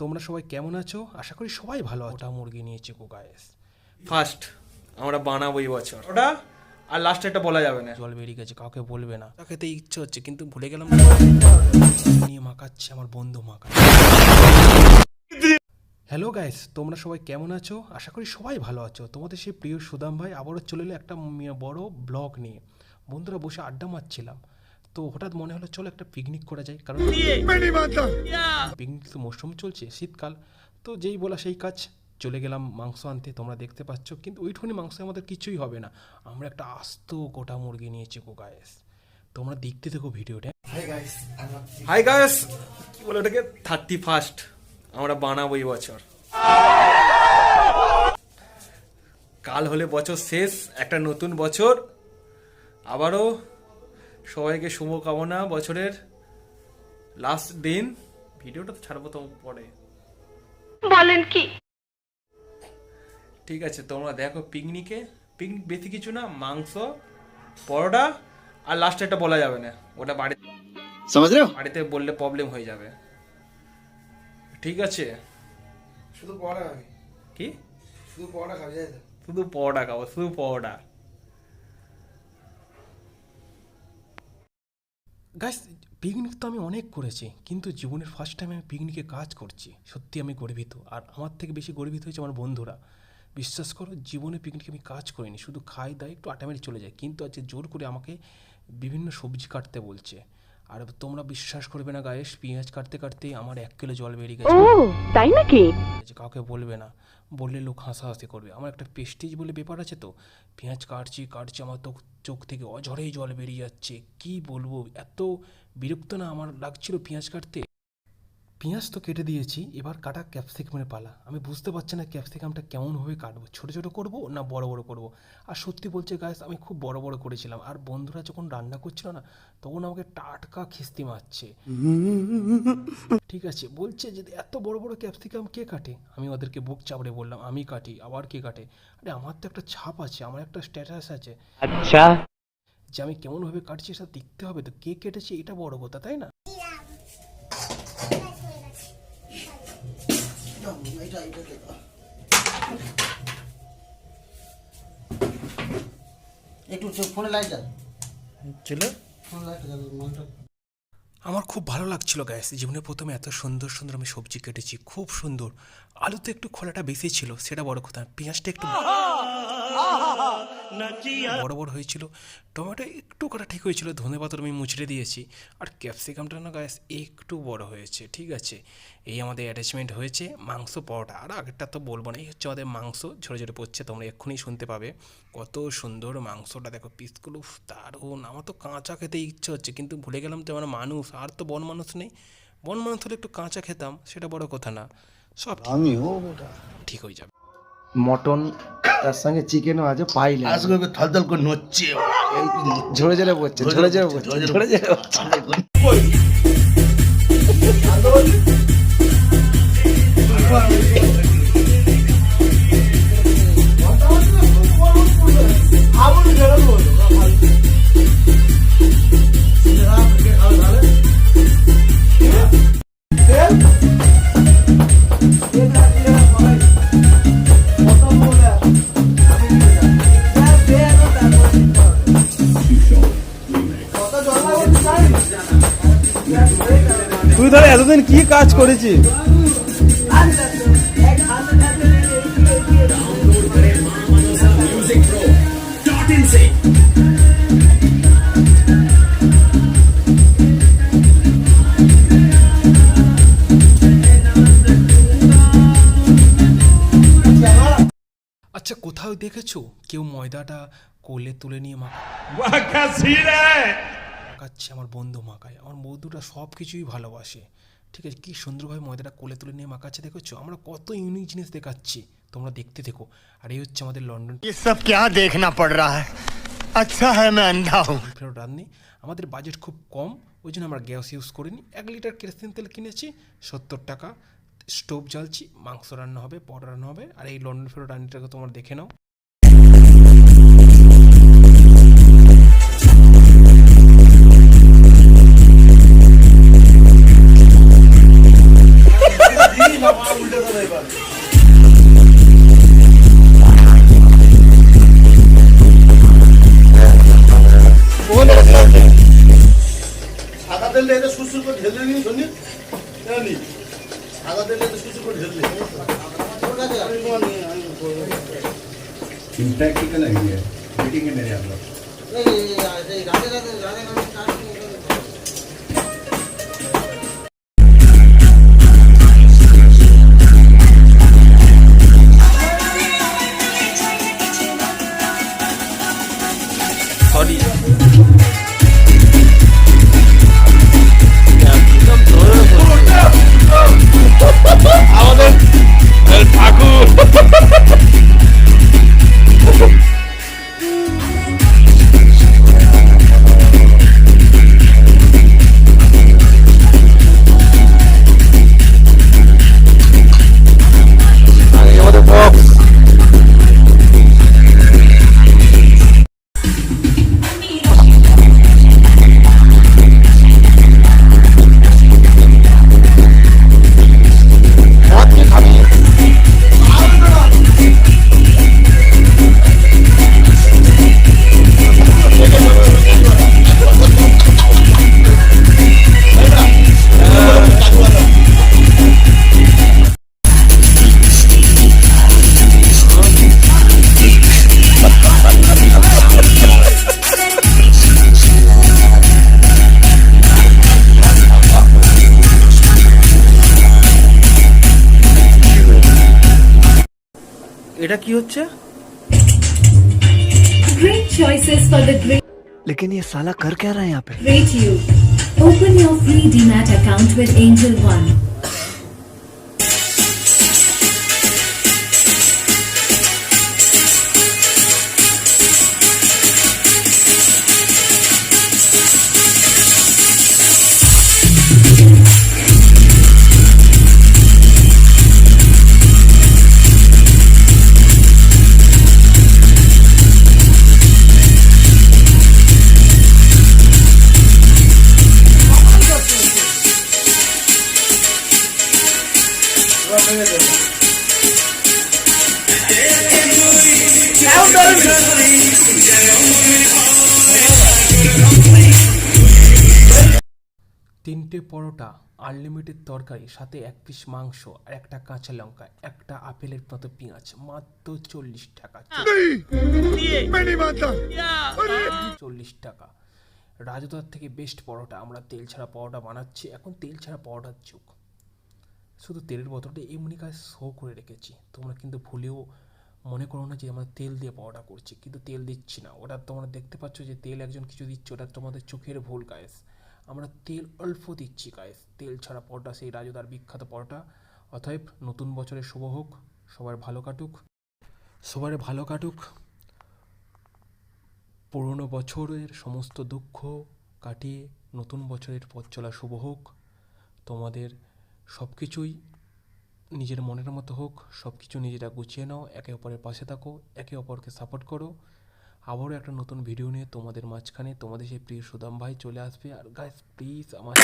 তোমরা সবাই কেমন আছো? আশা করি সবাই ভালো আছো। ওটা মুরগি নিয়েছে কো গাইস ফার্স্ট আমরা বানাবো এই বছর। ওটা? আর লাস্টে এটা বলা যাবে না। জল বেরিয়ে গেছে কাউকে বলবে না। তাকে তো ইচ্ছে হচ্ছে কিন্তু ভুলে গেলাম। নিয়ে মাখাচ্ছে আমার বন্ধু মাখা হ্যালো গাইস তোমরা সবাই কেমন আছো? আশা করি সবাই ভালো আছো। তোমাদের সেই প্রিয় সুদাম ভাই আবারও চলে এলো একটা বড় ব্লগ নিয়ে। বন্ধুরা বসে আড্ডা মারছিলাম। তো হঠাৎ মনে হলো চলো একটা পিকনিক করা যায় কারণ পিকনিক তো মৌসুম চলছে শীতকাল। তো যেই বলা সেই কাজ চলে গেলাম মাংস আনতে তোমরা দেখতে পাচ্ছ। কিন্তু ওইটুকুনি মাংস আমাদের কিছুই হবে না। আমরা একটা আস্ত গোটা মুরগি নিয়েছি গো গায়েস তোমরা দেখতে দেখো ভিডিওটা। হাই গায়েস কি বলে ওটাকে? থার্টি ফার্স্ট আমরা বানাবো এই বছর। কাল হলে বছর শেষ একটা নতুন বছর। আবারও সবাইকে শুভকামনা বছরের লাস্ট দিন। ভিডিওটা তো ছাড়বো তো পরে। বলেন কি? ঠিক আছে তোমরা দেখো পিকনিকে। পিকনিক বেশি কিছু না মাংস পরোটা আর লাস্টে একটা বলা যাবে না। ওটা বাড়িতে বাড়িতে বললে প্রবলেম হয়ে যাবে। ঠিক আছে। শুধু পরোটা কি? শুধু পরোটা খাবে শুধু পরোটা খাব শুধু পরোটা। গাইস পিকনিক তো আমি অনেক করেছি, কিন্তু জীবনের ফার্স্ট টাইম আমি পিকনিকে কাজ করছি। সত্যি আমি গর্বিত। আর আমার থেকে বেশি গর্বিত হয়েছে আমার বন্ধুরা। বিশ্বাস করো, জীবনে পিকনিকে আমি কাজ করিনি। শুধু খাই, দাই, একটু আটামেটি চলে যায়। কিন্তু আজকে জোর করে আমাকে বিভিন্ন সবজি কাটতে বলছে। আর তোমরা বিশ্বাস করবে না গায়েস পেঁয়াজ কাটতে কাটতে আমার এক কিলো জল বেরিয়ে গেছে। তাই নাকি? কাউকে বলবে না বললে লোক হাসাহাসি করবে। আমার একটা পেস্টিজ বলে ব্যাপার আছে তো পেঁয়াজ কাটছি কাটছি আমার তো চোখ থেকে অঝরেই জল বেরিয়ে যাচ্ছে। কি বলব এত বিরক্ত না আমার লাগছিল পেঁয়াজ কাটতে? পেঁয়াজ তো কেটে দিয়েছি এবার কাটা ক্যাপসিকামের পালা। আমি বুঝতে পারছি না ক্যাপসিকামটা কেমনভাবে কাটবো ছোটো ছোটো করব না বড় বড় করব? আর সত্যি বলছে গায়েস আমি খুব বড় বড় করেছিলাম। আর বন্ধুরা যখন রান্না করছিল না তখন আমাকে টাটকা খিস্তি মারছে। ঠিক আছে বলছে যে এত বড় বড় ক্যাপসিকাম কে কাটে? আমি ওদেরকে বুক চাপড়ে বললাম আমি কাটি আবার কে কাটে? আরে আমার তো একটা ছাপ আছে আমার একটা স্ট্যাটাস আছে। আচ্ছা। যে আমি কেমনভাবে কাটছি সেটা দেখতে হবে তো কে কেটেছে এটা বড় কথা তাই না? একটু আমার খুব ভালো লাগছিল গ্যাস জীবনে প্রথমে এত সুন্দর সুন্দর আমি সবজি কেটেছি, খুব সুন্দর। আলুতে একটু খোলাটা বেশি ছিল, সেটা বড় কথা, পেঁয়াজটা একটু বড় বড় হয়েছিল। টমেটো একটু কাটা ঠিক হয়েছিল ধনে পাতা আমি মুচড়ে দিয়েছি। আর ক্যাপসিকামটা না গ্যাস একটু বড় হয়েছে ঠিক আছে? এই আমাদের অ্যাটাচমেন্ট হয়েছে মাংস পরোটা। আর আগেরটা তো বলব না এই হচ্ছে আমাদের মাংস ঝরে ঝরে পড়ছে তোমরা এক্ষুনি শুনতে পাবে। কত সুন্দর মাংসটা দেখো পিসগুলো দারুণ। আমার তো কাঁচা খেতে ইচ্ছে হচ্ছে কিন্তু ভুলে গেলাম তো আমার মানুষ। আর তো বন মানুষ নেই। বন মানুষ হলে একটু কাঁচা খেতাম সেটা বড় কথা না। সব আমি ও ঠিক হয়ে যাবে। মটন তার সঙ্গে চিকেনও আছে পাইলে আজকে থলথল করে নচ্ছে ঝরে ঝরে পড়ছে ঝরে ঝরে পড়ছে ঝরে ঝরে পড়ছে তুই ধরে এতদিন কি কাজ করেছিস? আচ্ছা কোথাও দেখেছ? কেউ ময়দাটা কোলে তুলে নিয়ে মাখা মাখাচ্ছে আমার বন্ধু মাখায় আমার বন্ধুরা সব কিছুই ভালোবাসে। ঠিক আছে কী সুন্দরভাবে ময়দাটা কোলে তুলে নিয়ে মাখাচ্ছে দেখেছ? আমরা কত ইউনিক জিনিস দেখাচ্ছি। তোমরা দেখতে থেকো। আর এই হচ্ছে আমাদের লন্ডন সব কে দেখনা পড় রা আচ্ছা হ্যাঁ আমি আন্ধা হুম। ফেরত রাঁধনি আমাদের বাজেট খুব কম ওই জন্য আমরা গ্যাস ইউজ করিনি। এক লিটার কেরোসিন তেল কিনেছি সত্তর টাকা। স্টোভ জ্বালছি মাংস রান্না হবে পরোটা রান্না হবে। আর এই লন্ডন ফেরত রান্নিটাকে তোমার দেখে নাও। জানি। সাদা তেলে তো কিছু করে ঢেললে इम्पैक्ट निकल नहीं नहीं नहीं है मेरे आप लोग राधे राधे राधे এটা কি হচ্ছে Great choices for the great, लेकिन ये साला कर क्या रहा है यहाँ पे great you. Open your free DMAT account with Angel One. তিনটে পরোটা আনলিমিটেড তরকারি সাথে এক পিস মাংস আর একটা কাঁচা লঙ্কা একটা আপেলের মতো পেঁয়াজ মাত্র চল্লিশ টাকা। চল্লিশ টাকা। রাজদার থেকে বেস্ট পরোটা আমরা তেল ছাড়া পরোটা বানাচ্ছি এখন তেল ছাড়া পরোটার যুগ। শুধু তেলের বোতলটা এমনি কাজ শো করে রেখেছি। তোমরা কিন্তু ভুলেও মনে করো না যে আমরা তেল দিয়ে পরোটা করছি, কিন্তু তেল দিচ্ছি না। ওটা তোমরা দেখতে পাচ্ছ যে তেল একজন কিছু দিচ্ছে, ওটা তোমাদের চোখের ভুল গায়েস আমরা তেল অল্প দিচ্ছি গায়েস তেল ছাড়া পরোটা সেই রাজদার বিখ্যাত পরোটা অতএব নতুন বছরের শুভ হোক, সবার ভালো কাটুক। সবার ভালো কাটুক। পুরনো বছরের সমস্ত দুঃখ কাটিয়ে নতুন বছরের পথ চলা শুভ হোক। তোমাদের সব কিছুই নিজের মনের মতো হোক সব কিছু নিজেরা গুছিয়ে নাও, একে অপরের পাশে থাকো, একে অপরকে সাপোর্ট করো। আবারও একটা নতুন ভিডিও নিয়ে তোমাদের মাঝখানে তোমাদের সেই প্রিয় সুদাম ভাই চলে আসবে। আর গাইস প্লিজ আমার